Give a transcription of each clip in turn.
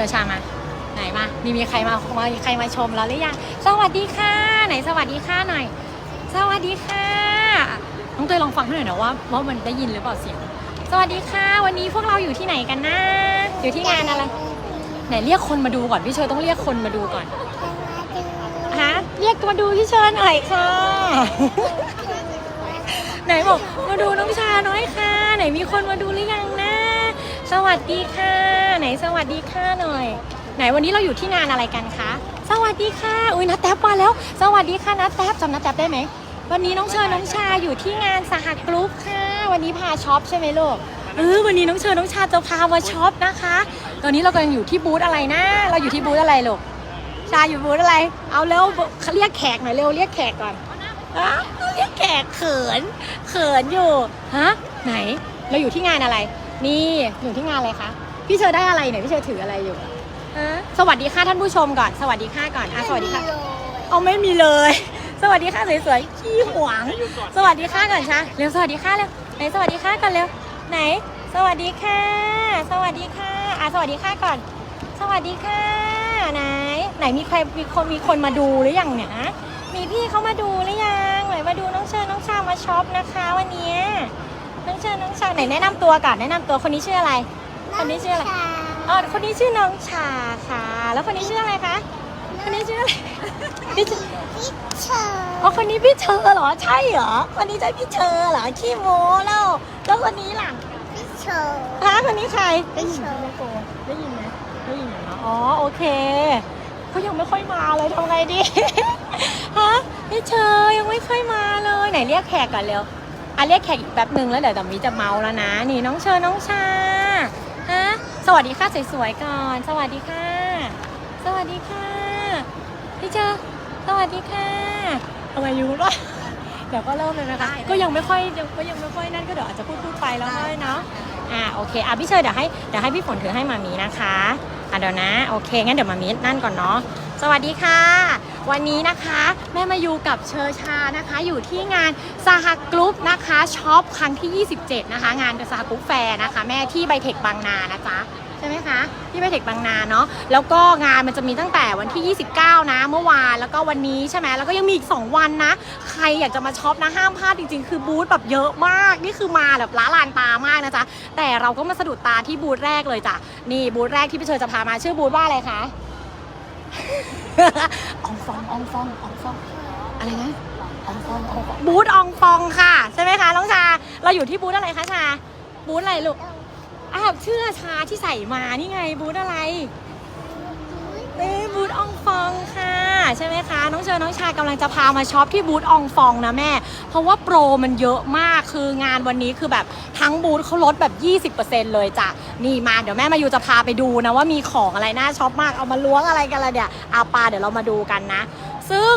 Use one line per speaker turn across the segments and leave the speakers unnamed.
ชิญชามา ไหนมา มีมีใครมามาใครมาชมเราหรือยัง สวัสดีค่ะ ไหนสวัสดีค่ะหน่อย สวัสดีค่ะ น้องเตยลองฟังให้หน่อยนะว่าว่ามันได้ยินหรือเปล่าเสียง สวัสดีค่ะ วันนี้พวกเราอยู่ที่ไหนกันนะ อยู่ที่งานอะไร ไหนเรียกคนมาดูก่อนพี่เชอร์ต้องเรียกคนมาดูก่อน ฮะ เรียกมาดูพี่เชอร์หน่อยค่ะ ไหนบอกมาดูน้องชาน้อยค่ะ ไหนมีคนมาดูหรือยัง สวัสดีค่ะ ไหนสวัสดีค่ะหน่อย ไหนวันนี้เราอยู่ที่งานอะไรกันคะ สวัสดีค่ะ อุ้ยนัดแท็บมาแล้ว สวัสดีค่ะนัดแท็บจำนัดแท็บได้ไหม วันนี้น้องเชอน้องชาอยู่ที่งานสหกรุ๊ปค่ะ วันนี้พาช็อปใช่ไหมลูก เออวันนี้น้องเชอน้องชาจะพามาช็อปนะคะ ตอนนี้เรากำลังอยู่ที่บูธอะไรนะ เราอยู่ที่บูธอะไรลูก ชาอยู่บูธอะไร เอาเร็วเรียกแขกหน่อยเร็วเรียกแขกก่อนเรียกแขกเขิน เขินอยู่ ฮะ ไหน เราอยู่ที่งานอะไร นี่อยู่ที่งานอะไรคะ พี่เชอได้อะไรเนี่ยพี่เชอถืออะไรอยู่ ฮะสวัสดีค่ะท่านผู้ชมก่อน สวัสดีค่ะก่อนอะสวัสดีค่ะ เอาไม่มีเลย สวัสดีค่ะสวยๆขี้หวง สวัสดีค่ะก่อนชาเร็วสวัสดีค่ะเร็วไหนสวัสดีค่ะก่อนเร็วไหน สวัสดีค่ะ สวัสดีค่ะอะสวัสดีค่ะก่อน สวัสดีค่ะไหนไหนมีใครมีคนมีคนมาดูหรือยังเนี่ยฮะมีพี่เขามาดูหรือยังไหนมาดูน้องเชิญน้องชามาช็อปนะคะ วันเนี้ย น้องเชิญน้องชาไหนแนะนำตัวก่อนแนะนำตัวคนนี้ชื่ออะไร คนนี้ชื่ออะไร อ๋อคนนี้ชื่อน้องชาค่ะ แล้วคนนี้ชื่ออะไรคะคนนี้ชื่ออะไรพี่ชื่อ
เชอร์
อ๋อคนนี้พี่เชอร์เหรอใช่เหรอคนนี้ใช่พี่เชอร์เหรอขี้โม้แล้วแล้วคนนี้ล่ะ
พี่เชอร์
ฮะคนนี้ใคร
พี่เชอร์
ได้ยินไหมได้ยินอยู่เนอะอ๋อโอเคเขายังไม่ค่อยมาเลยทำไงดี ฮะพี่เชอร์ยังไม่ค่อยมาเลยไหนเรียกแขกก่อนเร็ว อะเรียกแขกอีกแป๊บหนึ่งแล้วเดี๋ยวดอมมีจะเมาแล้วนะ นี่น้องเชอร์น้องชาฮะสวัสดีค่ะสวยๆก่อน สวัสดีค่ะ สวัสดีค่ะพี่เชอร์สวัสดีค่ะทำไมรู้วะเดี๋ยวก็เริ่มเลยนะคะ ก็ยังไม่ค่อยยังก็ยังไม่ค่อยนั่นก็เดี๋ยวอาจจะพูดพูดไปแล้วค่อยเนาะอ่าโอเคอะพี่เชยเดี๋ยวให้เดี๋ยวให้พี่ฝนถือให้มามีนะคะอะเดี๋ยวนะโอเคงั้นเดี๋ยวมามีนั่นก่อนเนาะสวัสดีค่ะ วันนี้นะคะแม่มาอยู่กับเชอชานะคะ อยู่ที่งานสหกรุ๊ปนะคะช็อปครั้งที่ 27 นะคะ งานสหกรุ๊ปแฟร์นะคะ แม่ที่ไบเทคบางนานะจ๊ะใช่ไหมคะที่ไบเทคบางนาเนาะแล้วก็งานมันจะมีตั้งแต่วันที่ 29 นะ เมื่อวานแล้วก็วันนี้ใช่ไหมแล้วก็ยังมีอีก 2 วันนะ ใครอยากจะมาช็อปนะห้ามพลาดจริงๆ คือบูธแบบเยอะมาก นี่คือมาแบบล้าลานตามากนะจ๊ะแต่เราก็มาสะดุดตาที่บูธแรกเลยจ้ะนี่บูธแรกที่พี่เชยจะพามาชื่อบูธว่าอะไรคะ อองฟองอองฟองอองฟอง อะไรนะอองฟองอองฟองบูธอองฟองค่ะ ใช่ไหมคะน้องชา เราอยู่ที่บูธอะไรคะชา บูธอะไรลูกอ้าวชื่อชาที่ใส่มานี่ไงบูธอะไรเอ้บูธอองฟองค่ะ ใช่ไหมคะ น้องเชอน้องชากำลังจะพามาช็อปที่บูธอองฟองนะแม่ เพราะว่าโปรมันเยอะมากคืองานวันนี้คือแบบทั้งบูธเขาลดแบบ 20%เลยจ้ะนี่มาเดี๋ยวแม่มายูจะพาไปดูนะว่ามีของอะไรน่าช็อปมากเอามาล้วงอะไรกันละเนี่ยอาปาเดี๋ยวเรามาดูกันนะ ซึ่ง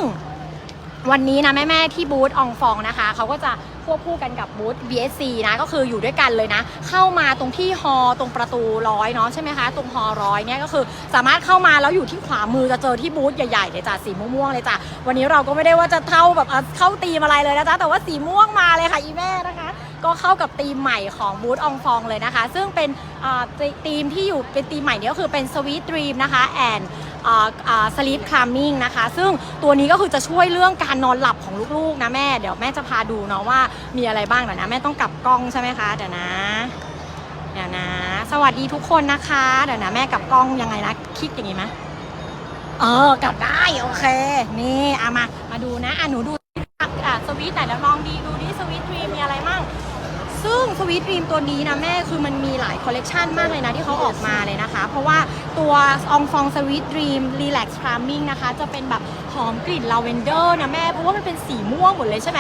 วันนี้นะแม่ๆที่บูธอองฟองนะคะเขาก็จะควบคู่กันกับบูธ BSC นะก็คืออยู่ด้วยกันเลยนะ เข้ามาตรงที่ฮอตรงประตูร้อยเนาะใช่ไหมคะตรงฮอร้อยเนี่ยก็คือสามารถเข้ามาแล้วอยู่ที่ขวามือจะเจอที่บูธใหญ่ๆเลยจ้ะสีม่วงๆเลยจ้ะวันนี้เราก็ไม่ได้ว่าจะเท่าแบบอะเข้าตีมอะไรเลยนะจ๊ะแต่ว่าสีม่วงมาเลยค่ะอีแม่นะคะ ก็เข้ากับธีมใหม่ของบูธอองฟองเลยนะคะ ซึ่งเป็นธีมที่อยู่เป็นธีมใหม่นี้ก็คือเป็น Sweet Dream นะคะแอนสลีปคลามิ่งนะคะ ซึ่งตัวนี้ก็คือจะช่วยเรื่องการนอนหลับของลูกๆนะแม่ เดี๋ยวแม่จะพาดูเนาะว่ามีอะไรบ้างเดี๋ยวนะ แม่ต้องกลับกล้องใช่ไหมคะ เดี๋ยวนะ เดี๋ยวนะ สวัสดีทุกคนนะคะ เดี๋ยวนะแม่กลับกล้องยังไงนะคลิกอย่างนี้ไหมเออกลับได้โอเค นี่เอามา มาดูนะอะหนูดูสวีทไหนเดี๋ยวลองดีดูดิสวีทรีมมีอะไรมั่ง ซึ่งสวีทดรีมตัวนี้นะแม่คือมันมีหลายคอลเลกชันมากเลยนะที่เขาออกมาเลยนะคะ เพราะว่าตัวองฟองสวีทดรีมรีแลกซ์พรามมิ่งนะคะ จะเป็นแบบหอมกลิ่นลาเวนเดอร์นะแม่เพราะว่ามันเป็นสีม่วงหมดเลยใช่ไหม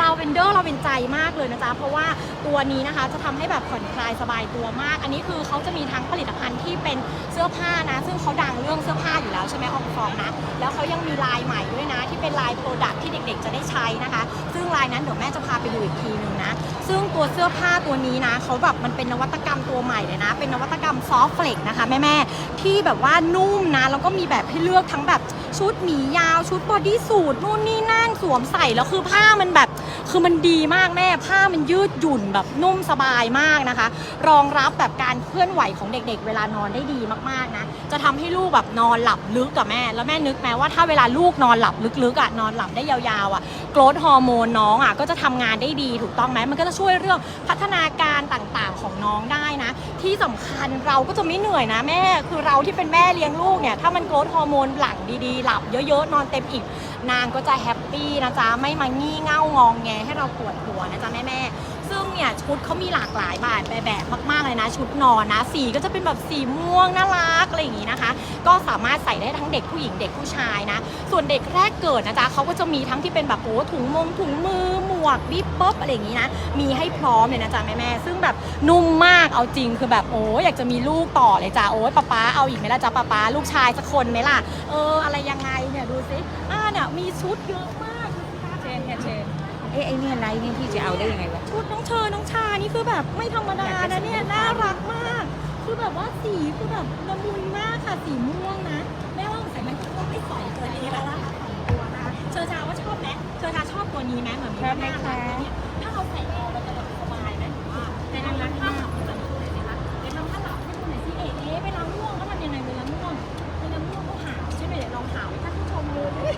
ลาเวนเดอร์เราเป็นใจมากเลยนะจ๊ะเพราะว่าตัวนี้นะคะจะทำให้แบบผ่อนคลายสบายตัวมาก อันนี้คือเขาจะมีทั้งผลิตภัณฑ์ที่เป็นเสื้อผ้านะ ซึ่งเขาดังเรื่องเสื้อผ้าอยู่แล้วใช่ไหมองฟองนะแล้วเขายังมีลายใหม่ด้วยนะ เป็นลายโปรดักที่เด็กๆ จะได้ใช้นะคะ ซึ่งลายนั้นเดี๋ยวแม่จะพาไปดูอีกทีนึงนะ ซึ่งตัวเสื้อผ้าตัวนี้นะเขาแบบมันเป็นนวัตกรรมตัวใหม่เลยนะ เป็นนวัตกรรมซอฟเฟลกนะคะแม่ๆที่แบบว่านุ่มนะแล้วก็มีแบบให้เลือกทั้งแบบชุดหมียาวชุดบอดี้สูทนู่นนี่นั่นสวมใส่แล้วคือผ้ามันแบบ คือมันดีมากแม่ผ้ามันยืดหยุ่นแบบนุ่มสบายมากนะคะ รองรับแบบการเคลื่อนไหวของเด็กๆ เวลานอนได้ดีมากๆนะจะทำให้ลูกแบบนอนหลับลึกกับแม่ แล้วแม่นึกไหมว่าถ้าเวลาลูกนอนหลับลึกๆอะนอนหลับได้ยาวๆอะโกรทฮอร์โมนน้องอะก็จะทำงานได้ดีถูกต้องไหมมันก็จะช่วยเรื่องพัฒนาการต่างๆของน้องได้นะ ที่สำคัญเราก็จะไม่เหนื่อยนะแม่ คือเราที่เป็นแม่เลี้ยงลูกเนี่ยถ้ามันโกรทฮอร์โมนหลังดีๆ หลับเยอะๆนอนเต็มอิ่ม นางก็จะแฮปปี้นะจ๊ะไม่มางี่เง่างองแงให้เราปวดหัวนะจ๊ะแม่ๆซึ่งเนี่ยชุดเขามีหลากหลายแบบแบบมากๆเลยนะ ชุดนอนนะ สีก็จะเป็นแบบสีม่วงน่ารักอะไรอย่างงี้นะคะ ก็สามารถใส่ได้ทั้งเด็กผู้หญิงเด็กผู้ชายนะ ส่วนเด็กแรกเกิดนะจ๊ะเขาก็จะมีทั้งที่เป็นแบบโอ้ถุงมงถุงมือหมวกบิ๊บป๊บอะไรอย่างงี้นะมีให้พร้อมเลยนะจ๊ะแม่ๆซึ่งแบบนุ่มมากเอาจริงคือแบบโอ้อยากจะมีลูกต่อเลยจ้ะโอ้ยป๊าป๊าเอาอีกไหมล่ะจ๊ะป๊าป๊าลูกชายสักคนไหมล่ะเอออะไรยังไงเนี่ยดูสิอ่า มีชุดเยอะมากดูสิคะ
เชนค่ะเชนเอ๊ะไอ้เนี่ยไลท์นี่พี่จะเอาได้ยังไงวะ
ชุดน้องเชอน้องชานี่คือแบบไม่ธรรมดานะเนี่ยน่ารักมาก คือแบบว่าสีคือแบบละมุนมากค่ะสีม่วงนะแม่ว่าสงสัยมันคงไม่สอยตัวนี้แล้วล่ะค่ะสองตัวนะคะเชอชาว่าชอบไหมเชอชาชอบตัวนี้ไหมเหมือน
ชอบไหมคะ
เนี่ย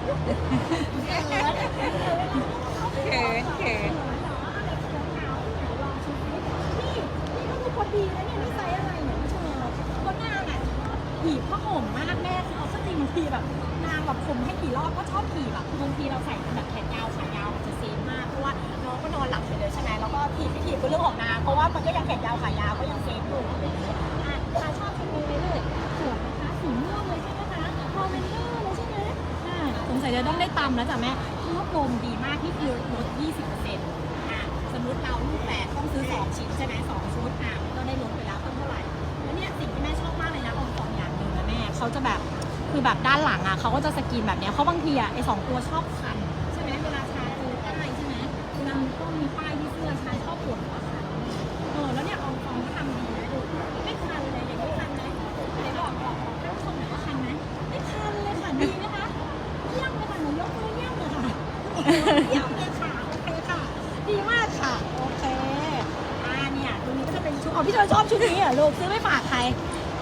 เขิน
เขินนี่
นี่ก็คือพอดีแล้วเนี่ยนี่ไซส์อะไรเนี่ยเชอก็นางอะหีบผ้าห่มมากแม่คือเอาสตรีบางทีแบบนางแบบผมให้กี่รอบก็ชอบถีบแบบบางทีเราใส่แบบแขนยาวขายาวมันจะเซฟมากเพราะว่าน้องก็นอนหลับไปเลยใช่ไหมแล้วก็ถีบไม่ถีบก็เรื่องของนางเพราะว่ามันก็ยังแขนยาวขายาวก็ยังเซฟอยู่ ตำแล้วจ้ะแม่รวบรวมดีมากที่คือลด 20%อะสมมติเราลูกแปดต้องซื้อ 2 ชิ้นใช่ไหมสองชุดอะก็ได้ลดไปแล้วต้นเท่าไหร่ แล้วเนี่ยสิ่งที่แม่ชอบมากเลยนะองค์กรอย่างหนึ่งนะแม่เขาจะแบบคือแบบด้านหลังอะเขาก็จะสกรีนแบบเนี้ยเขาบางทีอะไอสองตัวชอบข เยี่ยมเลยค่ะโอเคค่ะดีมากค่ะโอเคอ่าเนี่ยตัวนี้ก็จะเป็นชุดอ๋อพี่จอยชอบชุดนี้เหรอลูกซื้อไปฝากใคร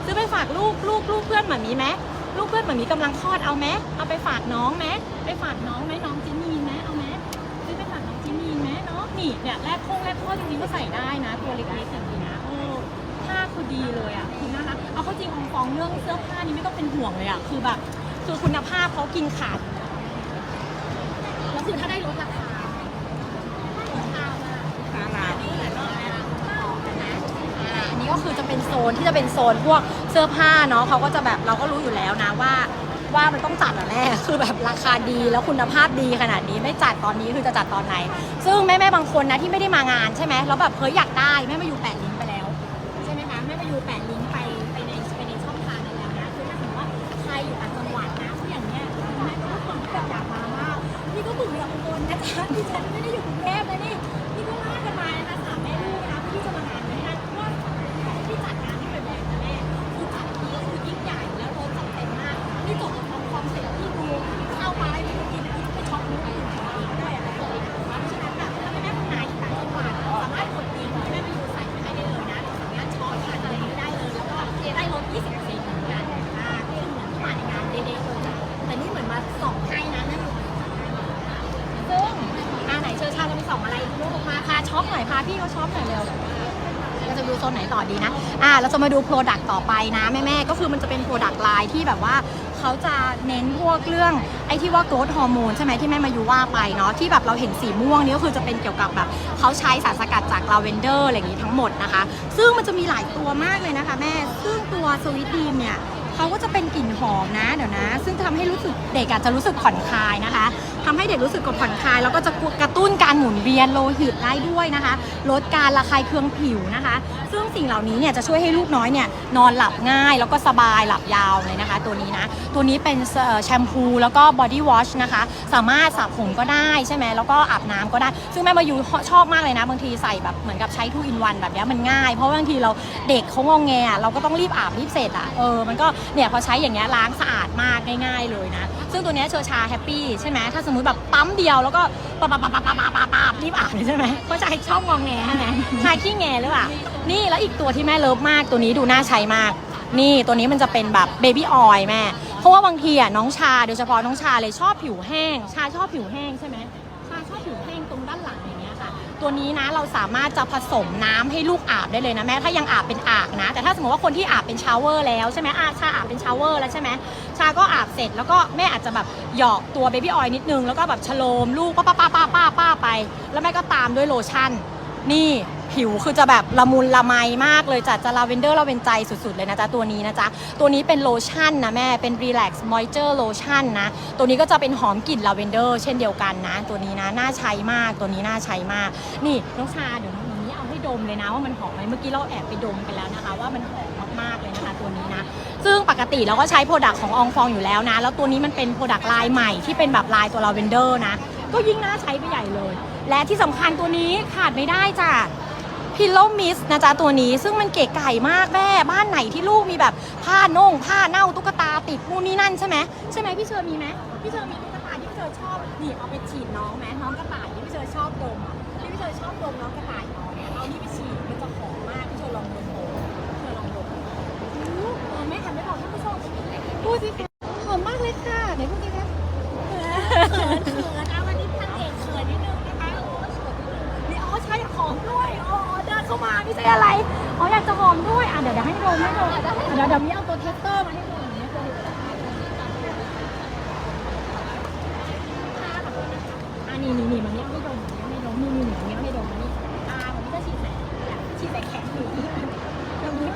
ซื้อไปฝากลูกลูกลูกเพื่อนหมามีไหมลูกเพื่อนหมามีกำลังคลอดเอาไหมเอาไปฝากน้องไหมไปฝากน้องไหมน้องจินนีนไหมเอาไหมซื้อไปฝากน้องจินนีนไหมเนาะนี่เนี่ยแรกโค้งแรกคลอดจริงๆก็ใส่ได้นะ ตัวเล็กๆอย่างนี้นะโอ้ผ้าคือดีเลยอะคือน่ารักเอาเข้าจริงองฟองเรื่องเสื้อผ้านี่ไม่ต้องเป็นห่วงเลยอะคือแบบคือคุณภาพเขากินขาด คือถ้าได้ลดราคาอันนี้ก็คือจะเป็นโซนที่จะเป็นโซนพวกเสื้อผ้าเนาะเขาก็จะแบบเราก็รู้อยู่แล้วนะว่าว่ามันต้องจัดอะแม่คือแบบราคาดีแล้วคุณภาพดีขนาดนี้ไม่จัดตอนนี้คือจะจัดตอนไหน ซึ่งแม่แม่บางคนนะที่ไม่ได้มางานใช่ไหมแล้วแบบเฮ้ยอยากได้แม่มาอยู่แปะ มาดูโปรดักต์ต่อไปนะแม่ๆก็คือมันจะเป็นโปรดักต์ไลน์ที่แบบว่าเขาจะเน้นพวกเรื่องไอ้ที่ว่าโกรทฮอร์โมนใช่ไหมที่แม่มายูว่าไปเนาะที่แบบเราเห็นสีม่วงนี่ก็คือจะเป็นเกี่ยวกับแบบเขาใช้สารสกัดจากลาเวนเดอร์อะไรอย่างนี้ทั้งหมดนะคะ ซึ่งมันจะมีหลายตัวมากเลยนะคะแม่ ซึ่งตัวสวิตดีมเนี่ยเขาก็จะเป็นกลิ่นหอมนะเดี๋ยวนะ ซึ่งทำให้รู้สึกเด็กอาจจะรู้สึกผ่อนคลายนะคะ ทำให้เด็กรู้สึกกดผ่อนคลาย แล้วก็จะกระตุ้นการหมุนเวียนโลหิตได้ด้วยนะคะ ลดการระคายเคืองผิวนะคะ ซึ่งสิ่งเหล่านี้เนี่ยจะช่วยให้ลูกน้อยเนี่ยนอนหลับง่าย แล้วก็สบายหลับยาวเลยนะคะ ตัวนี้นะตัวนี้เป็นเอ่อแชมพูแล้วก็บอดี้วอชนะคะ สามารถสระผมก็ได้ใช่ไหมแล้วก็อาบน้ำก็ได้ ซึ่งแม่มายูชอบมากเลยนะ บางทีใส่แบบเหมือนกับใช้ทูอินวันแบบเนี้ยมันง่าย เพราะว่าบางทีเราเด็กเขางงแงอะเราก็ต้องรีบอาบรีบเสร็จอะเออมันก็เนี่ยพอใช้อย่างเงี้ยล้างสะอาดมากง่าย ๆ เลยนะ ซึ่งตัวเนี้ยเชอร์ชาแฮปปี้ใช่ไหมถ้าสมมติแบบปั๊มเดียวแล้วก็ปั๊บปั๊บปั๊บปั๊บปั๊บปั๊บปั๊บรีบอาบใช่ไหมเพราะชายชอบงองแงใช่ไหมชายขี้แงหรือเปล่านี่แล้วอีกตัวที่แม่เลิฟมากตัวนี้ดูน่าใช้มาก นี่ตัวนี้มันจะเป็นแบบเบบี้ออยล์แม่ เพราะว่าบางทีอะน้องชาโดยเฉพาะน้องชาเลยชอบผิวแห้ง ชาชอบผิวแห้งใช่ไหม ตัวนี้นะเราสามารถจะผสมน้ำให้ลูกอาบได้เลยนะแม่ถ้ายังอาบเป็นอาบนะ แต่ถ้าสมมติว่าคนที่อาบเป็นชาวเวอร์แล้วใช่ไหมอาชาอาบเป็นชาวเวอร์แล้วใช่ไหมชาก็อาบเสร็จแล้วก็แม่อาจจะแบบหยอกตัวเบบี้ออยนิดนึงแล้วก็แบบฉโลมลูกป้าป้าป้าป้าป้าไป แล้วแม่ก็ตามด้วยโลชั่น นี่ผิวคือจะแบบละมุนละไมมากเลยจัดจะลาเวนเดอร์ลาเวนใจสุดๆเลยนะจ๊ะตัวนี้นะจ๊ะตัวนี้เป็นโลชั่นนะแม่เป็น Relax Moisture Lotion นะ ตัวนี้ก็จะเป็นหอมกลิ่นลาเวนเดอร์เช่นเดียวกันนะ ตัวนี้นะน่าใช้มากตัวนี้น่าใช้มาก นี่น้องชาเดี๋ยวน้องนี้เอาให้ดมเลยนะว่ามันหอมไหมเมื่อกี้เราแอบไปดมกันแล้วนะคะ ว่ามันหอมมากๆเลยนะคะตัวนี้นะซึ่งปกติเราก็ใช้โปรดักต์ของอองฟองอยู่แล้วนะ แล้วตัวนี้มันเป็นโปรดักต์ลายใหม่ที่เป็นแบบลายตัวลาเวนเดอร์นะก็ยิ่งน่าใช้ไปใหญ่เลย และที่สำคัญตัวนี้ขาดไม่ได้จ้ะพิลโลมิสนะจ๊ะตัวนี้ซึ่งมันเก๋ไก่มากแม่ บ้านไหนที่ลูกมีแบบผ้าน่งผ้าเน่าตุ๊กตาติดนู่นนี่นั่นใช่ไหมใช่ไหมพี่เชอร์มีไหมพี่เชอร์มีตุ๊กตาที่พี่เชอร์ชอบนี่เอาไปฉีดน้องไหมน้องกระต่ายที่พี่เชอร์ชอบดมอะที่พี่เชอร์ชอบดมน้องกระต่ายน้องเนี่ยเอานี่ไปฉีดมันจะหอมมากพี่เชอร์ลองดมดูพี่เชอร์ลองดมอู้เออไม่ทันได้บอกท่านผู้ชมพูดสิคะ ไม่ใช่อะไรอ๋ออยากจะหอมด้วยอะเดี๋ยวเดี๋ยวให้ดมให้ดมอะเดี๋ยวเดี๋ยวมีเอาตัวเทสเตอร์มาให้ดมอย่างเงี้ยตัวอะนี่นี่นี่มันเนี้ยให้ดมมันเนี้ยให้ดมนี่นี่นี่มันเนี้ยให้ดมนี่อ่ามันนี้ก็ฉีดใส่ฉีดใส่แขนอยู่นี่ตรงนี้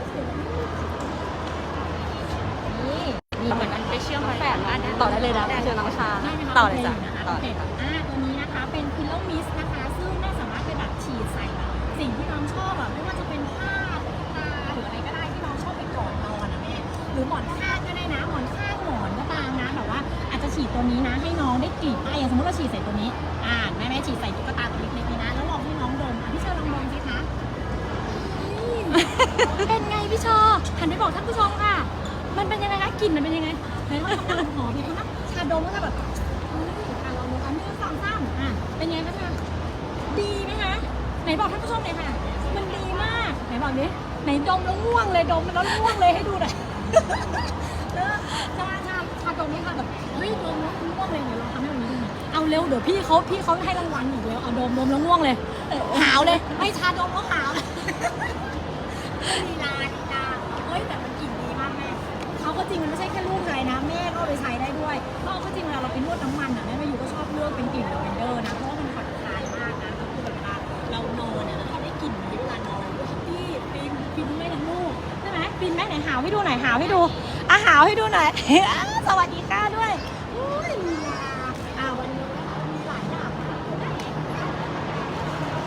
นี่นี่
เหมือนมันไปเชื่อมแฝดแล้วอันนี้
ต่อได้เลยนะ
เชิญน้องชาต่อเลยจ้ะ
โอ
ต่อ
เคนะคะอ่าตัวนี้นะคะเป็นพิลโลมิสนะคะ ซึ่งแม่สามารถไปแบบฉีดใส่ สิ่งที่น้องชอบอะไม่ว่าจะเป็นผ้าตุ๊กตาหรืออะไรก็ได้ที่น้องชอบไปกอนนอนนะแม่หรือหมอนข้างก็ได้นะหมอนข้างหมอนก็ตามนะแบบว่าอาจจะฉีดตัวนี้นะ ให้น้องได้กลิ่นอะอย่างสมมติเราฉีดใส่ตัวนี้ อ่าแม่แม่ฉีดใส่ตุ๊กตาตัวเล็กๆนี้นะแล้วลองให้น้องดมอะพี่เชอร์ลองดมสิคะเป็นไงพี่ชอหันไปบอกท่านผู้ชมค่ะ มันเป็นยังไงคะกลิ่นมันเป็นยังไงไหนลองทำน้ำหอมดีนะชาดมก็จะแบบอืมอะลองดูอันนึ่สองสามอะเป็นไงคะคะดีไหมคะ ไหนบอกท่านผู้ชมหน่อยค่ะ มันดีมาก ไหนบอกดิไหนดมแล้วง่วงเลยดมแล้วง่วงเลยให้ดูหน่อยเออชาชาชาดมไหมคะแบบเฮ้ยดมแล้วง่วงเลยเดี๋ยวลองทำให้มันนี้ดูหน่อยเอาเร็วเดี๋ยวพี่เขาพี่เขาให้รางวัลอีกแล้วเอาดมดมแล้วง่วงเลยหาวเลยไม่ชาดมแล้วหาวเลยลีลาลีลาเฮ้ยแต่มันกลิ่นดีมากแม่เขาก็จริงมันไม่ใช่แค่ลูกอะไรนะแม่ก็เอาไปใช้ได้ด้วยเพราะเอาก็จริงเวลาเราไปนวดน้ำมันอะแม่มาอยู่ก็ชอบเลือกเป็นกลิ่นลาเวนเดอร์นะเพราะว่ามันผ่อน ปินไหมไหนหาวให้ดูหน่อยหาวให้ดูอะหาวให้ดูหน่อย สวัสดีค่ะด้วยอุ้ยลีลาอ่าวันนี้มีหลายอย่าง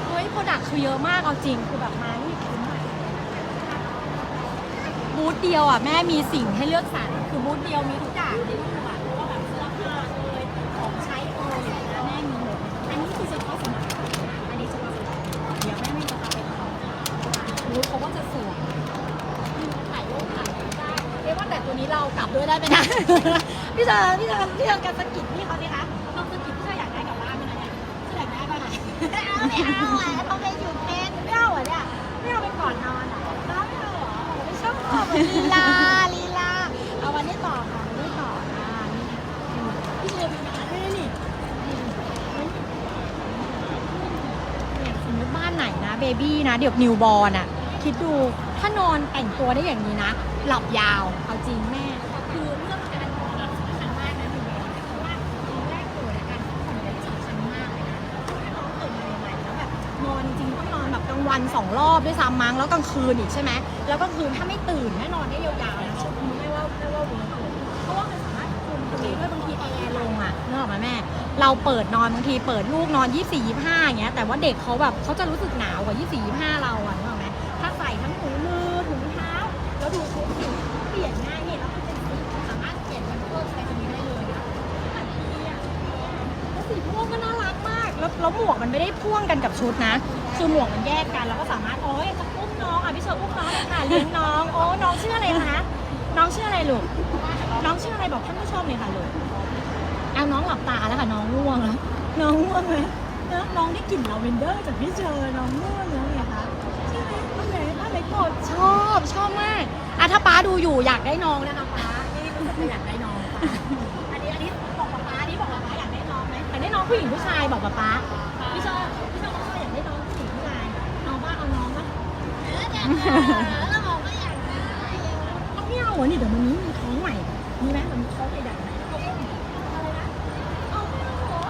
เฮ้ยโปรดักคือเยอะมากเอาจริงคือแบบมานี่คุ้มมากบูธเดียวอะแม่มีสิ่งให้เลือกสรรคือบูธเดียวมีทุกอย่างเลย พี่เจอพี่เจอพี่เจอกันสะกิดพี่เขาดิคะลองสะกิดพี่เจออยากได้กลับบ้านไหมนะเนี่ยพี่อยากได้ป่ะไหนไม่เอาไม่เอาอะต้องไปอยู่เต้นไม่เอาอะเนี่ยไม่เอาไปก่อนนอนอะไม่เอาเหรอไม่ชอบลีลาลีลาเอาวันนี้ต่อค่ะวันนี้ต่ออ่าพี่เจอมีมาด้วยนี่เนี่ยสมมติบ้านไหนนะเบบี้นะเดี๋ยวนิวบอลอะคิดดูถ้านอนแต่งตัวได้อย่างนี้นะ หลับยาว เอาจริงแม่างวันสองรอบด้วยซ้ำมั้งแล้วกลางคืนอีกใช่ไหมแล้วกลางคืนถ้าไม่ตื่นแน่นอนได้ยาวๆนะชั่วโมงไม่ว่าไม่ว่าวันคืนเพราะว่ามันสามารถคุมตรงนี้ด้วยบางทีแอร์ลงอะนึกออกไหมแม่ เราเปิดนอนบางทีเปิดลูกนอน 24 25อย่างเงี้ยแต่ว่าเด็กเขาแบบเขาจะรู้สึกหนาวกว่า 24 25 เราอะนึกออกไหมถ้าใส่ทั้งถุงมือถุงเท้าแล้วดูชุดสิเปลี่ยนง่ายนี่แล้วมันเป็นสีสามารถเปลี่ยนเป็นเพิ่มไรตรงนี้ได้เลยนะแบบดีอะแล้วสีม่วงก็น่ารักมากแล้วแล้วหมวกมันไม่ได้พ่วงกันกับชุดนะ คือหมวกมันแยกกันแล้วก็สามารถโอ้ยจะอุ้มน้องอะพี่เชอร์อุ้มน้องเลยค่ะเลี้ยงน้องโอ้น้องชื่ออะไรคะน้องชื่ออะไรลูกน้องชื่ออะไรบอกท่านผู้ชมเลยค่ะลูกเอาน้องหลับตาแล้วค่ะน้องง่วงแล้วน้องง่วงไหมน้องได้กลิ่นลาเวนเดอร์จากพี่เจอน้องง่วงแล้วไงคะใช่ไหมป้าเล็กป้าเล็กกดชอบชอบมากอะถ้าป้าดูอยู่อยากได้น้องนะคะป้านี่รู้สึกอยากได้น้องอันนี้อันนี้บอกป้าป้าอันนี้บอกป้าป้าอยากได้น้องไหมอยากได้น้องผู้หญิงผู้ชายบอกป้าป้า
แล้วบอกว่อยากได้
เอาไม่เอาเหรอนี่เดี๋ยวมันนี้มีท้องใหม่มีไหมมันมีท้องใหญ่ๆไหมเอาอุ้มอะไรนะเอาไม่เอาเหรอ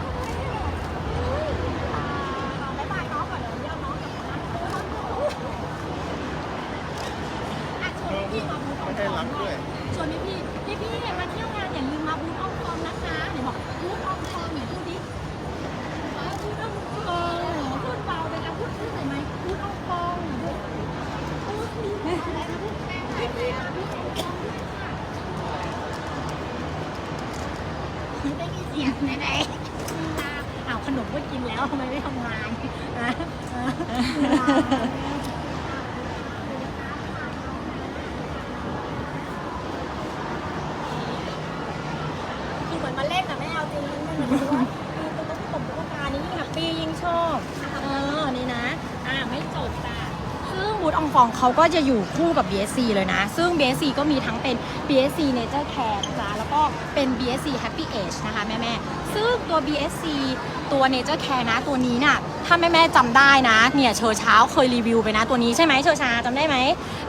เฮ้ยอ่าบ๊ายบายน้องก่อนเดี๋ยวเรียกน้องกลับมาอะชวนพี่ๆมาบูธอองฟองหน่อยชวนพี่พี่ๆมาเที่ยวงานอย่าลืมมาบูธอองฟองนะคะเดี๋ยวบอกบูธอองฟองเนี่ยพูดดิบูธอองฟองพูดเบาไปนะพูดชื่อหน่อยไหมบูธอองฟองพูดดีอะไรนะพูดพี่ๆมาบูธอองฟองด้วยค่ะ
ไม่มีเสียงไหน
เอาขนมก็กินแล้วทำไมไม่ทำงานนะคือเหมือนมาเล่นแต่ไม่เอาจริงมันเหมือนกับว่าคือตุ๊กตาตุ๊กตานี้ยิ่งแฮปปี้ยิ่งชอบเออนี่นะ อ่าไม่จบจ้ะซึ่งบูธ องเขาก็จะอยู่คู่กับ BSC เลยนะ ซึ่ง BSC ก็มีทั้งเป็น BSC Nature Care นะจ๊ะแล้วก็เป็น BSC Happy Age นะคะแม่แม่ๆซึ่งตัว BSC ตัว Nature Care นะตัวนี้น่ะ ถ้าแม่แม่จำได้นะ เนี่ยเชอเช้าเคยรีวิวไปนะตัวนี้ใช่ไหมเชอชาจำได้ไหม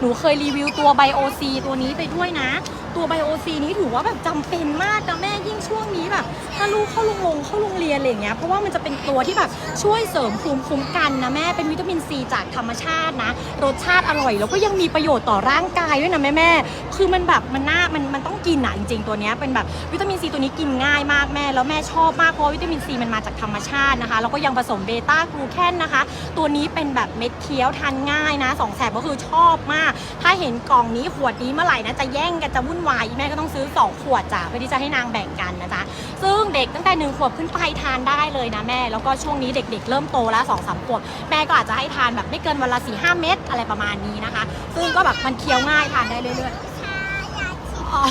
หนูเคยรีวิวตัว Bio C ตัวนี้ไปด้วยนะ ตัว Bio C นี้ถือว่าแบบจำเป็นมากนะแม่ยิ่งช่วงนี้แบบ ถ้าลูกเข้าโรงเรียนเข้าโรงเรียนอะไรอย่างเงี้ยเพราะว่ามันจะเป็นตัวที่แบบช่วยเสริมภูมิคุ้มกันนะแม่เป็นวิตามินซีจากธรรมชาตินะ รสชาติอร่อยแล้วก็ยังมีประโยชน์ต่อร่างกายด้วยนะแม่แม่คือมันแบบมันน่ามันมันต้องกินอะจริงๆตัวนี้เป็นแบบวิตามินซีตัวนี้กินง่ายมากแม่แล้วแม่ชอบมากเพราะวิตามินซีมันมาจากธรรมชาตินะคะแล้วก็ยังผสมเบต้ากลูแคนนะคะ ตัวนี้เป็นแบบเม็ดเคี้ยวทานง่ายนะสองแสบก็คือชอบมาก ถ้าเห็นกล่องนี้ขวดนี้เมื่อไหร่นะจะแย่งกันจะวุ่นวายแม่ก็ต้องซื้อ 2 ขวดจ้ะเพื่อที่จะให้นางแบ่งกันนะจ๊ะซึ่งเด็กตั้งแต่หนึ่งขวบขึ้นไปทานได้เลยนะแม่ แล้วก็ช่วงนี้เด็กๆ เริ่มโตแล้วสองสามขวบแม่ก็อาจจะให้ทานแบบไม่เกินวันละสี่ห้าเม็ดอะไรประมาณนี้นะคะ ซึ่งก็แบบมันเคี้ยวง่ายทานได้เรื่อยๆ
ชายาชิ
อ๋อ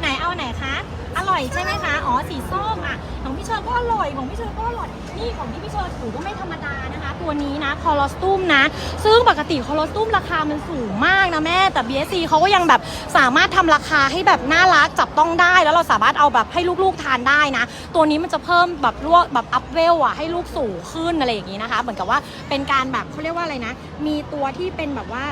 ไหนเอาไหนคะ อร่อยใช่ไหมคะ อ๋อ สีส้มอะของพี่ เชอร์ก็อร่อยของพี่เชอร์ก็อร่อยนี่ของที่พี่เชอร์ถือก็ไม่ธรรมดานะคะ ตัวนี้นะคอลอสตุมนะ ซึ่งปกติคอลอสตุมราคามันสูงมากนะแม่แต่ BSC เขาก็ยังแบบสามารถทำราคาให้แบบน่ารักจับต้องได้ แล้วเราสามารถเอาแบบให้ลูกๆทานได้นะ ตัวนี้มันจะเพิ่มแบบลวกแบบอัพเวลอะให้ลูกสูงขึ้นอะไรอย่างนี้นะคะ เหมือนกับว่าเป็นการแบบเขาเรียกว่าอะไรนะ มีตัวที่เป็นแบบว่า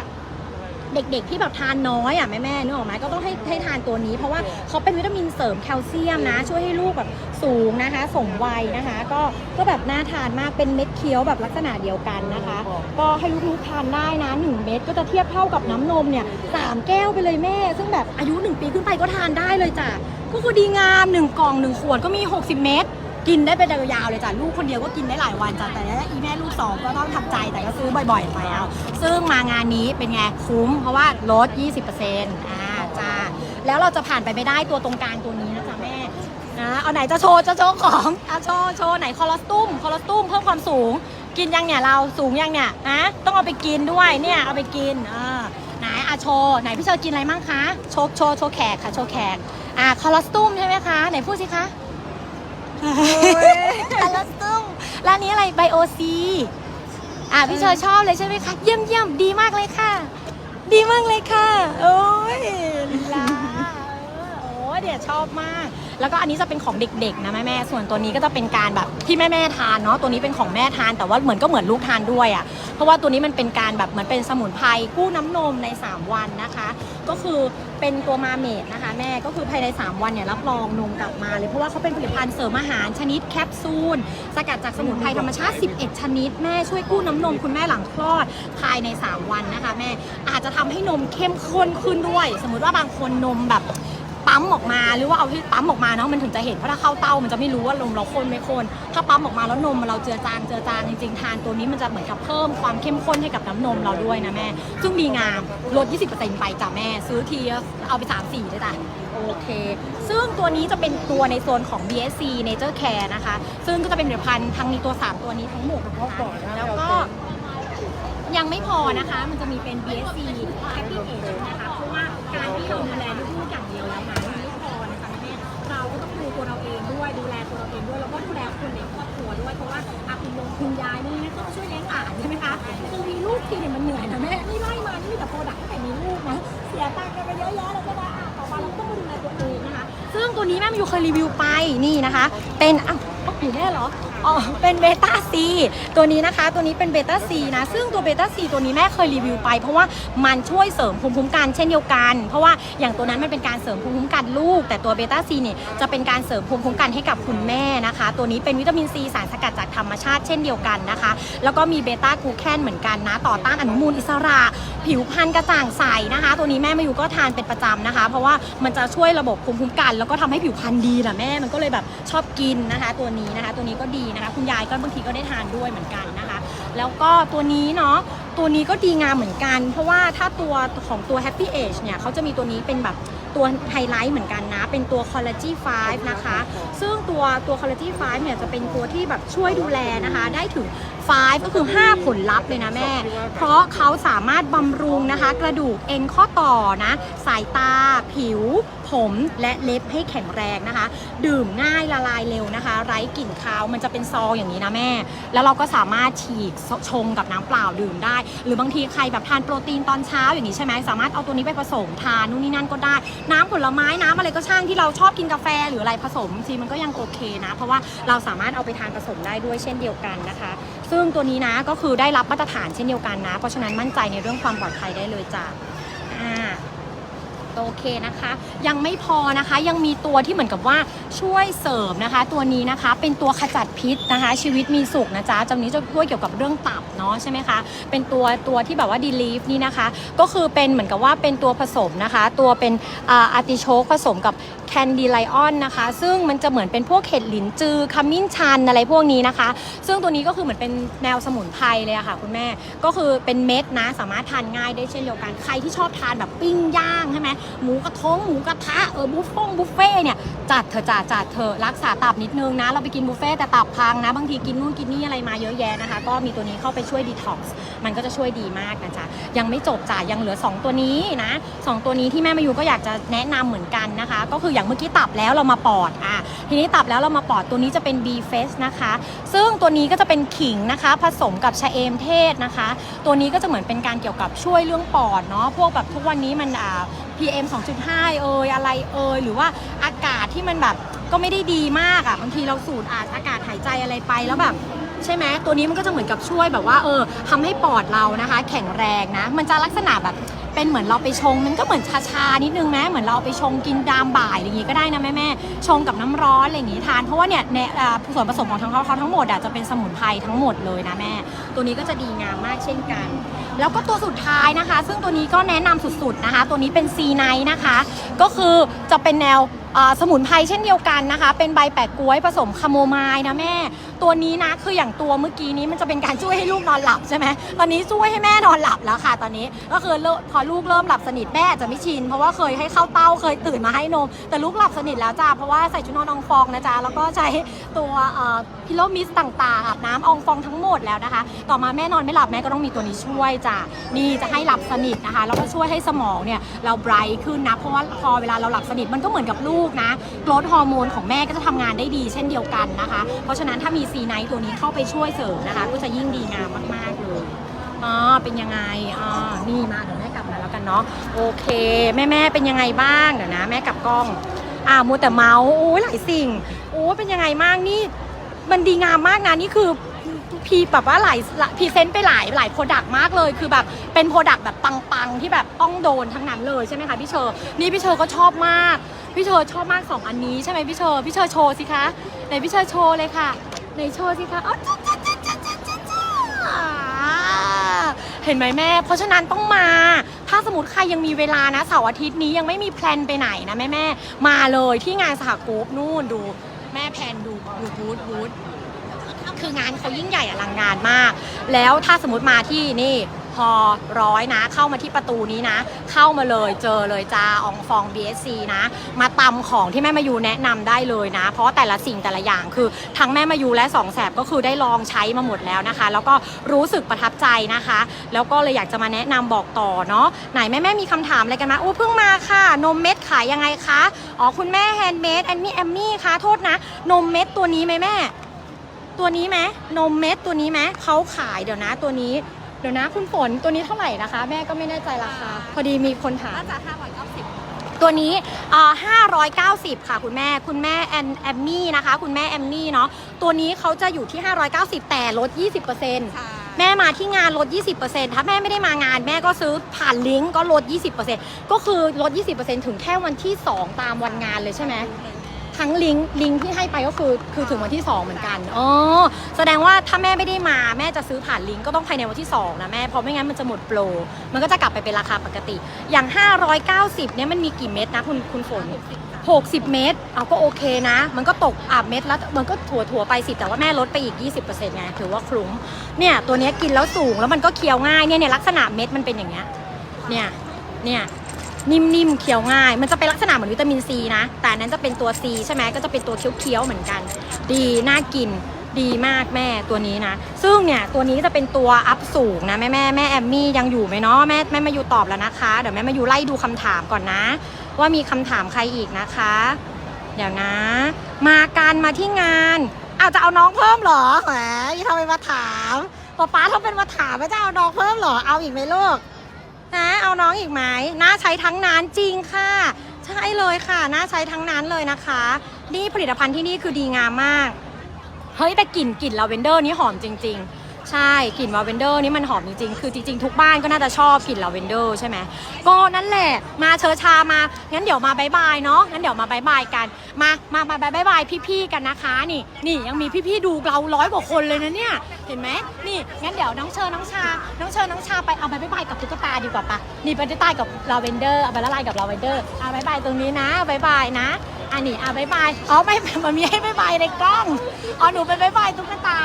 เด็กๆที่แบบทานน้อยอะแม่แม่ๆนึกออกไหมก็ต้องให้ให้ทานตัวนี้ เพราะว่าเขาเป็นวิตามินเสริมแคลเซียมนะ ช่วยให้ลูกแบบสูงนะคะ สมวัยนะคะ ก็ก็แบบน่าทานมากเป็นเม็ดเคี้ยวแบบลักษณะเดียวกันนะคะ ก็ให้ลูกๆทานได้นะ 1 เม็ดก็จะเทียบเท่ากับน้ำนมเนี่ยสามแก้วไปเลยแม่ ซึ่งแบบอายุ 1 ปีขึ้นไปก็ทานได้เลยจ้ะก็คือดีงาม 1 กล่อง 1 ขวดก็มี 60 เม็ด กินได้เป็นยาวๆเลยจ้ะลูกคนเดียวก็กินได้หลายวันจ้ะแต่ถ้าอีแม่ลูกสองก็ต้องทำใจแต่ก็ซื้อบ่อยๆไปเอาซึ่งมางานนี้เป็นไงคุ้มเพราะว่าลด 20%อ่าจ้าแล้วเราจะผ่านไปไม่ได้ตัวตรงกลางตัวนี้นะจ๊ะแม่นะเอาไหนจะโชว์จะโชว์ของเอะโชว์โชว์ไหนคอลอสตุ้มคอลอสตุ้มเพิ่มความสูง กินยังเนี่ยเราสูงยังเนี่ยนะต้องเอาไปกินด้วยเนี่ยเอาไปกินเออไหนอะโชว์ไหนพี่เชอร์กินอะไรมั่งคะโชว์โชว์โชว์แขกค่ะโชว์แขกอะคอลอสตุ้มใช่ไหมคะไหนพูดสิคะ คอลอสตุมร้านนี้อะไรไบโอซีอะพี่เชอร์ชอบเลยใช่ไหมคะ เยี่ยมเยี่ยมดีมากเลยค่ะ ดีมากเลยค่ะ โอ้ยลีลาเออโอ้ยเดี๋ยวชอบมาก แล้วก็อันนี้จะเป็นของเด็กๆนะแม่แม่ส่วนตัวนี้ก็จะเป็นการแบบที่แม่แม่ทานเนาะตัวนี้เป็นของแม่ทาน แต่ว่าเหมือนก็เหมือนลูกทานด้วยอะ่ะเพราะว่าตัวนี้มันเป็นการแบบเหมือนเป็นสมุนไพรกู้น้ำนมใน 3 วันนะคะ ก็คือเป็นตัวมาเมดนะคะแม่ก็คือภายใน 3 วันเนี่ยรับรองนมกลับมาเลยเพราะว่าเขาเป็นผลิตภัณฑ์เสริมอาหารชนิดแคปซูลสกัดจากสมุนไพรธรรมชาติ 11 ชนิด แม่ช่วยกู้น้ำนมคุณแม่หลังคลอดภายใน 3 วันนะคะ แม่อาจจะทำให้นมเข้มข้นขึ้นด้วย สมมุติว่าบางคนนมแบบ ปั๊มออกมาหรือว่าเอาที่ปั๊มออกมาเนาะมันถึงจะเห็นเพราะถ้าเข้าเต้ามันจะไม่รู้ว่านมเราข้นไม่ข้นถ้าปั๊มออกมาแล้วนมเราเจือจางเจือจางจริงๆทานตัวนี้มันจะเหมือนกับเพิ่มความเข้มข้นให้กับน้ำนมเราด้วยนะแม่ ซึ่งดีงามลด 20%ไปจ้ะแม่ ซื้อทีเอาไป 3 4ด้จ้ะโอเค ซึ่งตัวนี้จะเป็นตัวในโซนของ BSC Nature Care นะคะ ซึ่งก็จะเป็นผลิตภัณฑ์ทั้งนี้ตัว 3 ตัวนี้ทั้งหมดนะคะแล้วก็ยังไม่พอนะคะ มันจะมีเป็น BSC Happy Age นะคะ เพราะว่าการที่เราดูแลลูก องด้วยแล้วก็ดูแลคนในครอบครัวด้วยเพราะว่าอาคุณยงคุณยายนี่ยต้องช่วยเลี้ยงหลานใช่ไหมคะคือมีลูกทีเนี่ยมันเหนื่อยนะแม่นี่ไล่มานี่มีแต่โปรดักต์ตั้งแต่มีลูกนะเสียตังค์กันไปเยอะๆแล้วก็ได้อะต่อมาเราต้องมาดูแลตัวเองนะคะ ซึ่งตัวนี้แม่มิวเคยรีวิวไปนี่นะคะ เป็นอ้าวอยู่แน่เหรอ อ๋อ เป็นเบต้าซีตัวนี้นะคะ ตัวนี้เป็นเบต้าซีนะ ซึ่งตัวเบต้าซีตัวนี้แม่เคยรีวิวไป เพราะว่ามันช่วยเสริมภูมิคุ้มกันเช่นเดียวกัน เพราะว่าอย่างตัวนั้นมันเป็นการเสริมภูมิคุ้มกันลูก แต่ตัวเบต้าซีเนี่ยจะเป็นการเสริมภูมิคุ้มกันให้กับคุณแม่นะคะ ตัวนี้เป็นวิตามินซีสารสกัดจากธรรมชาติเช่นเดียวกันนะคะ แล้วก็มีเบต้ากลูแคนเหมือนกันนะ ต่อต้านอนุมูลอิสระ ผิวพรรณกระจ่างใสนะคะ ตัวนี้แม่มาอยู่ก็ทานเป็นประจำนะคะ เพราะว่ามันจะช่วยระบบภูมิคุ้มกัน แล้วก็ทำให้ผิวพรรณดีแหละแม่ มันก็เลยแบบชอบกินนะคะ ตัวนี้นะคะ ตัวนี้ก็ดีนะคะคุณยายก็บางทีก็ได้ทานด้วยเหมือนกันนะคะ แล้วก็ตัวนี้เนาะตัวนี้ก็ดีงามเหมือนกัน เพราะว่าถ้าตัวของตัว Happy Age เนี่ยเขาจะมีตัวนี้เป็นแบบ ตัวไฮไลท์เหมือนกันนะ เป็นตัว Collagen 5นะคะ ซึ่งตัวตัว Collagen 5เนี่ยจะเป็นตัวที่แบบช่วยดูแลนะคะ ได้ถึง 5 ก็คือ 5 ผลลัพธ์เลยนะแม่ เพราะเขาสามารถบำรุงนะคะ กระดูกเอ็นข้อต่อนะ สายตา ผิว ผมและเล็บให้แข็งแรงนะคะ ดื่มง่ายละลายเร็วนะคะ ไร้กลิ่นคาวมันจะเป็นซองอย่างนี้นะแม่ แล้วเราก็สามารถฉีกชงกับน้ำเปล่าดื่มได้ หรือบางทีใครแบบทานโปรตีนตอนเช้าอย่างนี้ใช่ไหมสามารถเอาตัวนี้ไปผสมทานนู่นนี่นั่นก็ได้น้ำผลไม้น้ำอะไรก็ช่างที่เราชอบกินกาแฟหรืออะไรผสมทีมันก็ยังโอเคนะ เพราะว่าเราสามารถเอาไปทานผสมได้ด้วยเช่นเดียวกันนะคะ ซึ่งตัวนี้นะก็คือได้รับมาตรฐานเช่นเดียวกันนะ เพราะฉะนั้นมั่นใจในเรื่องความปลอดภัยได้เลยจ้ะอ่า โอเคนะคะ ยังไม่พอนะคะยังมีตัวที่เหมือนกับว่าช่วยเสริมนะคะ ตัวนี้นะคะเป็นตัวขจัดพิษนะคะ ชีวิตมีสุขนะจ๊ะจำนี้จะช่วยเกี่ยวกับเรื่องตับเนาะใช่ไหมคะเป็นตัวตัวที่แบบว่าดีลีฟนี่นะคะ ก็คือเป็นเหมือนกับว่าเป็นตัวผสมนะคะ ตัวเป็นอาร์ติโชกผสมกับแคนดีไลออนนะคะ ซึ่งมันจะเหมือนเป็นพวกเห็ดหลินจือขมิ้นชันอะไรพวกนี้นะคะ ซึ่งตัวนี้ก็คือเหมือนเป็นแนวสมุนไพรเลยอะค่ะ คุณแม่ก็คือเป็นเม็ดนะสามารถทานง่ายได้เช่นเดียวกัน ใครที่ชอบทานแบบปิ้งย่างใช่ไหมหมูกระทงหมูกระทะเออบุฟฟงบุฟเฟ่ต์เนี่ยจัดเถอะจัดจัดเถอะรักษาตับนิดนึงนะ เราไปกินบุฟเฟ่ต์แต่ตับพังนะ บางทีกินนู่นกินนี่อะไรมาเยอะแยะนะคะ ก็มีตัวนี้เข้าไปช่วยดีท็อกซ์มันก็จะช่วยดีมากนะจ๊ะยังไม่จบจ้ะยังเหลือ 2 ตัวนี้นะสองตัวนี้ที่แม่มายูก็อยากจะแนะนำเหมือนกันนะคะ ก็คืออย่างเมื่อกี้ตับแล้วเรามาปอดอะทีนี้ตับแล้วเรามาปอดตัวนี้จะเป็น B f a c e นะคะ ซึ่งตัวนี้ก็จะเป็นขิงนะคะ ผสมกับชะเอมเทศนะคะ ตัวนี้ก็จะเหมือนเป็นการเกี่ยวกับช่วยเรื่องปอดเนาะพวกแบบทุกวันนี้มันอ่า PM 2.5 เอยอะไรเอยหรือว่าอากาศที่มันแบบก็ไม่ได้ดีมากอะ่ะบางทีเราสูดอาอากาศหายใจอะไรไปแล้วแบบใช่ไหมตัวนี้มันก็จะเหมือนกับช่วยแบบว่าเออทำให้ปอดเรานะคะ แข็งแรงนะ มันจะลักษณะแบบเป็นเหมือนเราไปชงมันก็เหมือนชาๆนิดนึงไหมเหมือนเราไปชงกินดามบ่ายอะไรอย่างงี้ก็ได้นะแม่แม่ชงกับน้ำร้อนอะไรอย่างงี้ทานเพราะว่าเนี่ยในอ่าส่วนผสมของทั้งเขาเขาทั้งหมดอะจะเป็นสมุนไพรทั้งหมดเลยนะแม่ ตัวนี้ก็จะดีงามมากเช่นกัน แล้วก็ตัวสุดท้ายนะคะ ซึ่งตัวนี้ก็แนะนำสุดๆนะคะ ตัวนี้เป็นซีไนนะคะ ก็คือจะเป็นแนว สมุนไพรเช่นเดียวกันนะคะ เป็นใบแปะกล้วยผสมคาโมไมล์นะแม่ ตัวนี้นะคืออย่างตัวเมื่อกี้นี้มันจะเป็นการช่วยให้ลูกนอนหลับใช่ไหมตอนนี้ช่วยให้แม่นอนหลับแล้วค่ะ ตอนนี้ก็คือพอลูกเริ่มหลับสนิทแม่อาจจะไม่ชิน เพราะว่าเคยให้เข้าเต้าเคยตื่นมาให้นม แต่ลูกหลับสนิทแล้วจ้าเพราะว่าใส่ชุดนอนอองฟองนะจ๊ะแล้วก็ใช้ตัวพิโลมิสต่างๆอาบน้ำอองฟองทั้งหมดแล้วนะคะ ต่อมาแม่นอนไม่หลับแม่ก็ต้องมีตัวนี้ช่วยจ้ะนี่จะให้หลับสนิทนะคะแล้วก็ช่วยให้สมองเนี่ยเราไบรท์ขึ้นนะเพราะว่าพอเวลาเราหลับสนิทมันก็เหมือนกับลูกนะโกรทฮอร์โมนของแม่ก็จะทำงานได้ดีเช่นเดียวกันนะคะ เพราะฉะนั้นถ้ามีซีไนท์ตัวนี้เข้าไปช่วยเสริมนะคะ ก็จะยิ่งดีงามมาก ๆ เลยอ๋อเป็นยังไงอ๋อนี่มาเดี๋ยวแม่กลับมาแล้วกันเนาะโอเค แม่แม่เป็นยังไงบ้างเดี๋ยวนะ แม่กลับกล้องอ่ามัวแต่เมาส์โอ้ยหลายสิ่งโอ้ยเป็นยังไงมากนี่มันดีงามมากนะนี่คือ พีแบบว่าหลายพรีเซนต์ไปหลายหลายโปรดักต์มากเลย คือแบบเป็นโปรดักต์แบบปังๆ ที่แบบต้องโดนทั้งนั้นเลยใช่ไหมคะพี่เชอร์นี่พี่เชอร์ก็ชอบมาก พี่เชอร์ชอบมากสองอันนี้ใช่ไหมพี่เชอร์พี่เชอร์โชว์สิคะไหนพี่เชอร์โชว์เลยค่ะไหนโชว์สิคะอ๋อจ้าจ้าจ้าจ้าจ้าจ้าจ้าเห็นไหมแม่ เพราะฉะนั้นต้องมา ถ้าสมมติใครยังมีเวลานะเสาร์อาทิตย์นี้ยังไม่มีแพลนไปไหนนะแม่แม่มาเลยที่งานสหกรุ๊ปนู่นดู แม่แพลนดูดูบูธบูธ คืองานเขายิ่งใหญ่อลังงานมาก แล้วถ้าสมมติมาที่นี่พอร้อยนะ เข้ามาที่ประตูนี้นะ เข้ามาเลยเจอเลยจ้าอองฟอง BSC นะ มาตำของที่แม่มายูแนะนำได้เลยนะ เพราะแต่ละสิ่งแต่ละอย่างคือ ทั้งแม่มายูและสองแสบก็คือได้ลองใช้มาหมดแล้วนะคะ แล้วก็รู้สึกประทับใจนะคะ แล้วก็เลยอยากจะมาแนะนำบอกต่อเนาะไหนแม่แม่ๆมีคำถามอะไรกันไหมโอ้เพิ่งมาค่ะ นมเม็ดขายยังไงคะอ๋อคุณแม่แฮนด์เมดแอนนี่แอมมี่คะโทษนะ นมเม็ดตัวนี้ไหมแม่ ตัวนี้ไหมนมเม็ดตัวนี้ไหมเขาขายเดี๋ยวนะตัวนี้เดี๋ยวนะคุณฝนตัวนี้เท่าไหร่นะคะ แม่ก็ไม่แน่ใจราคาพอดีมีคนถาม
น่าจะห้าร้อยเก้าสิบ
ตัวนี้อ่า590 ค่ะคุณแม่ คุณแม่แอนแอมมี่นะคะ คุณแม่แอมมี่เนาะ ตัวนี้เขาจะอยู่ที่ 590 แต่ลด 20%
ค่ะ
แม่มาที่งานลด 20%ถ้าแม่ไม่ได้มางานแม่ก็ซื้อผ่านลิงก์ก็ลด 20%ก็คือลด 20%ถึงแค่วันที่ 2 ตามวันงานเลยใช่ไหม ทั้งลิงก์ลิงก์ที่ให้ไปก็คือคือถึงวันที่ 2 เหมือนกันอ๋อแสดงว่าถ้าแม่ไม่ได้มาแม่จะซื้อผ่านลิงก์ก็ต้องภายในวันที่2นะแม่เพราะไม่งั้นมันจะหมดโปรมันก็จะกลับไปเป็นราคาปกติ อย่าง 590เนี่ยมันมีกี่เม็ดนะคุณคุณฝน60 เมตร เอาก็โอเคนะ มันก็ตกอะเม็ดแล้ว มันก็ถั่วถั่วๆไปสิ แต่ว่าแม่ลดไปอีก 20%ไง ถือว่าคุ้ม เนี่ย ตัวเนี้ยกินแล้วสูง แล้วมันก็เคี้ยวง่าย เนี่ยเนี่ยลักษณะเม็ดมันเป็นอย่างเงี้ย เนี่ย เนี่ย นิ่มๆเคี้ยวง่าย มันจะเป็นลักษณะเหมือนวิตามินซีนะ แต่นั้นจะเป็นตัว C ใช่ไหมก็จะเป็นตัวเคี้ยวๆเหมือนกัน ดีน่ากินดีมากแม่ตัวนี้นะ ซึ่งเนี่ยตัวนี้จะเป็นตัวอัพสูงนะแม่แม่แม่แอมมี่ยังอยู่ไหมเนาะแม่แม่มาอยู่ตอบแล้วนะคะ เดี๋ยวแม่มาอยู่ไล่ดูคำถามก่อนนะ ว่ามีคำถามใครอีกนะคะ เดี๋ยวนะ มาการมาที่งานอาวจะเอาน้องเพิ่มหรอแหมทำไมมาถามป๊าป๊าเขาเป็นมาถามว่าจะเอาน้องเพิ่มหรอเอาอีกไหมลูก นะ เอาน้องอีกไหมน่าใช้ทั้งนั้นจริงค่ะ ใช่เลยค่ะ น่าใช้ทั้งนั้นเลยนะคะ นี่ผลิตภัณฑ์ที่นี่คือดีงามมาก เฮ้ยแต่กลิ่นกลิ่นลาเวนเดอร์นี่หอมจริง ๆ ใช่กลิ่นลาเวนเดอร์นี่มันหอมจริงๆ คือจริงๆ ทุกบ้านก็น่าจะชอบกลิ่นลาเวนเดอร์ใช่ไหมก็นั่นแหละมาเชิญชามางั้นเดี๋ยวมาบายบายเนาะงั้นเดี๋ยวมาบายบายกันมามามาบายบายพี่ๆกันนะคะนี่นี่ยังมีพี่ๆดูเราร้อยกว่าคนเลยนะเนี่ยเห็นไหมนี่งั้นเดี๋ยวน้องเชิญน้องชา น้องเชิญน้องชาไปเอาบายบายกับตุ๊กตาดีกว่าปะนี่ไปใต้กับลาเวนเดอร์เอาไปละลายกับลาเวนเดอร์เอาบายบายตรงนี้นะบายบายนะ อันนี้อะบายบาย อ๋อไม่มันมีให้บายบายในกล้อง อ๋อหนูไปบายบายตุ๊กตา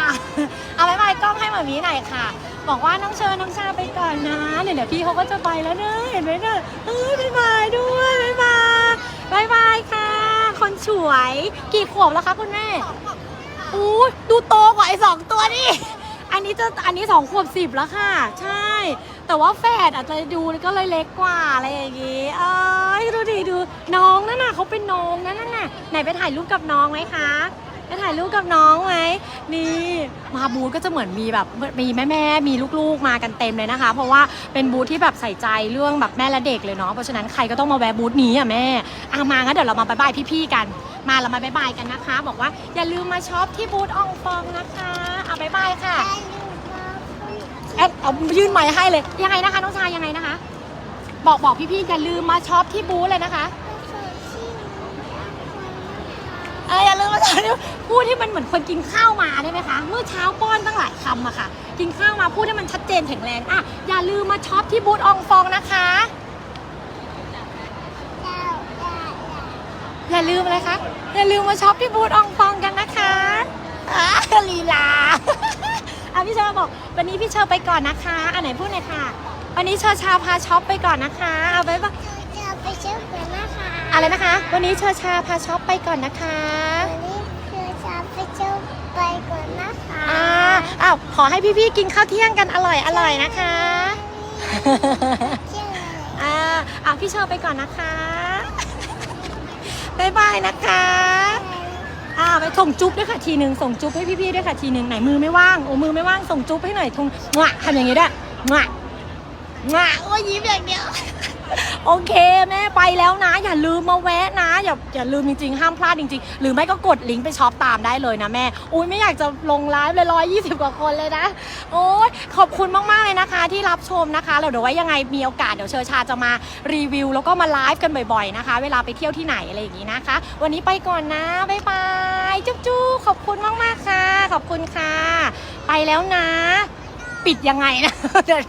เอาบายบายกล้องให้หมามีหน่อยค่ะ บอกว่าน้องเชิญน้องชาไปก่อนนะเดี๋ยวเดี๋ยวพี่เขาก็จะไปแล้วเนอะเห็นไหมเนอะเอ้ยบายบายด้วยบายบายบายบายค่ะ คนสวย กี่ขวบแล้วคะคุณแม่อู้ดูโตกว่าไอ้สองตัวนี่ อันนี้จะอันนี้สองขวบสิบแล้วค่ะ ใช่ แต่ว่าแฝดอาจจะดูก็เลยเล็กกว่าอะไรอย่างงี้เอ้ยดูดิดูน้องนั่นน่ะเขาเป็นน้องนั่นน่ะไหนไปถ่ายรูปกับน้องไหมคะไปถ่ายรูปกับน้องไหมนี่มาบูธก็จะเหมือนมีแบบมีแม่แม่ๆมีลูกๆมากันเต็มเลยนะคะ เพราะว่าเป็นบูธที่แบบใส่ใจเรื่องแบบแม่และเด็กเลยเนาะเพราะฉะนั้นใครก็ต้องมาแวะบูธนี้อะแม่อามางั้นเดี๋ยวเรามาบายบายพี่ๆกัน มาเรามาบายบายกันนะคะ บอกว่าอย่าลืมมาช็อปที่บูธอองฟองนะคะเอาบายบายค่ะ อดเอายื่นไม้ให้เลย ยังไงนะคะน้องชายยังไงนะคะ บอกบอกพี่ๆอย่าลืมมาช็อปที่บูธเลยนะคะเอออย่าลืมมาช็อปที่พูดที่มันเหมือนคนกินข้าวมาได้ไหมคะ เมื่อเช้าป้อนตั้งหลายคำอะค่ะ กินข้าวมาพูดให้มันชัดเจนแข็งแรงอะอย่าลืมมาช็อปที่บูธอองฟองนะคะ อย่าลืมอะไรคะ อย่าลืมมาช็อปที่บูธอองฟองกันนะคะอ่าลีลา อะพี่เชอร์บอกวันนี้พี่เชอร์ไปก่อนนะคะอันไหนพูดหน่อยค่ะ วันนี้เชอร์ชาพาช็อปไปก่อนนะคะเอาไว้ว่า
จะไปเชื่อกันนะคะ
อะไรนะคะ วันนี้เชอร์ชาพาช็อปไปก่อนนะคะ
วันนี้คือจะไปเชื่อไปก่อนนะคะ
อ่าอ้าวขอให้พี่ๆกินข้าวเที่ยงกันอร่อยอร่อยนะคะ
เชื่อเลย
อ่าอะพี่เชอร์ไปก่อนนะคะบ๊ายบายนะคะอ่าไปส่งจุ๊บด้วยค่ะทีหนึ่งส่งจุ๊บให้พี่ๆด้วยค่ะทีหนึ่งไหนมือไม่ว่างโอ้มือไม่ว่างส่งจุ๊บให้หน่อยทงงะทำอย่างนี้ด้วยงะงะโอ้ยยิ้มอย่างเดียว โอเคแม่ไปแล้วนะ อย่าลืมมาแวะนะ อย่าอย่าลืมจริงๆ ห้ามพลาดจริงๆ หรือไม่ก็กดลิงก์ไปช็อปตามได้เลยนะแม่ อุ้ยไม่อยากจะลงไลฟ์เลยร้อยยี่สิบกว่าคนเลยนะ โอ้ยขอบคุณมากๆเลยนะคะที่รับชมนะคะแล้วเดี๋ยวไว้ยังไงมีโอกาสเดี๋ยวเชอชาจะมารีวิว แล้วก็มาไลฟ์กันบ่อยๆนะคะ เวลาไปเที่ยวที่ไหนอะไรอย่างนี้นะคะ วันนี้ไปก่อนนะบ๊ายบายจุ๊บๆขอบคุณมากๆค่ะ ขอบคุณค่ะ ไปแล้วนะ ปิดยังไงนะเดี๋ยว